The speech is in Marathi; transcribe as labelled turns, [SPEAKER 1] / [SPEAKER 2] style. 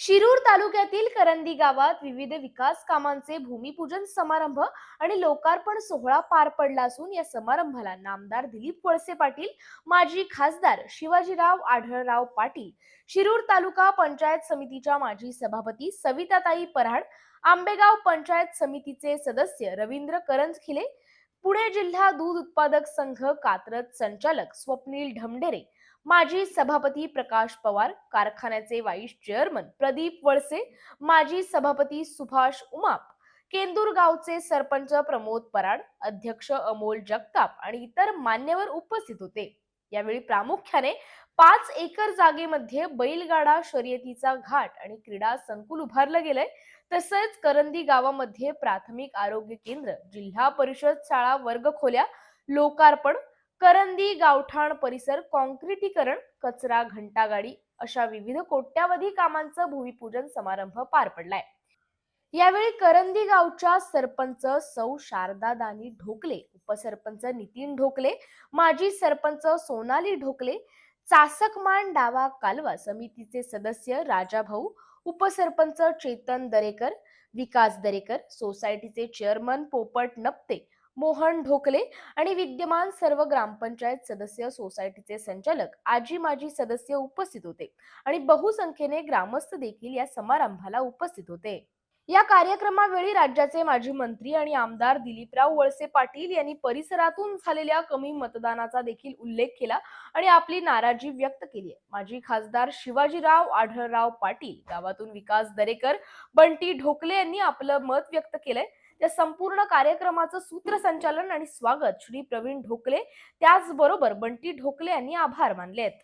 [SPEAKER 1] शिरूर तालुक्यातील करंदी गावात विविध विकास कामांचे भूमिपूजन समारंभ आणि लोकार्पण सोहळा पार पडला असून या समारंभाला नामदार दिलीप कोळसे पाटील माजी खासदार शिवाजीराव आढळराव पाटील शिरूर तालुका पंचायत समितीच्या माजी सभापती सविताताई पराड आंबेगाव पंचायत समितीचे सदस्य रवींद्र करंजखिले पुणे जिल्हा दूध उत्पादक संघ कात्रज संचालक स्वप्नील ढमढेरे माजी सभापती प्रकाश पवार कारखान्याचे व्हाईस चेअरमन प्रदीप वळसे माजी सभापती सुभाष उमाप केंदूर गावचे सरपंच प्रमोद पराड अध्यक्ष अमोल जगताप आणि इतर मान्यवर उपस्थित होते. यावेळी प्रामुख्याने पाच एकर जागेमध्ये बैलगाडा शर्यतीचा घाट आणि क्रीडा संकुल उभारलं गेलंय. तसंच करंदी गावामध्ये प्राथमिक आरोग्य केंद्र जिल्हा परिषद शाळा वर्गखोल्या लोकार्पण करंदी गावठाण परिसर कॉन्क्रिटीकरण कचरा घंटागाडी अशा विविध कोट्यावधी कामांचं भूमिपूजन समारंभ पार पडलाय. यावेळी करंदी गावच्या सरपंच सौ शारदा दानी ढोकले उपसरपंच नितीन ढोकले माजी सरपंच सोनाली ढोकले चासकमान डावा कालवा समितीचे सदस्य राजाभाऊ उपसरपंच चेतन दरेकर विकास दरेकर सोसायटीचे चेअरमन पोपट नप्ते मोहन ढोकले आणि विद्यमान सर्व ग्रामपंचायत सदस्य सोसायटीचे संचालक आजी माजी सदस्य उपस्थित होते आणि बहुसंख्येने ग्रामस्थ देखील या समारंभाला उपस्थित होते. या कार्यक्रमावेळी राज्याचे माजी मंत्री आणि आमदार दिलीपराव वळसे पाटील यांनी परिसरातून झालेल्या कमी मतदानाचा देखील उल्लेख केला आणि आपली नाराजी व्यक्त केली. आहे माजी खासदार शिवाजीराव आढळराव पाटील गावातून विकास दरेकर बंटी ढोकले यांनी आपलं मत व्यक्त केलंय. त्या संपूर्ण कार्यक्रमाचं सूत्रसंचालन आणि स्वागत श्री प्रवीण ढोकले. त्याचबरोबर बंटी ढोकले यांनी आभार मानले आहेत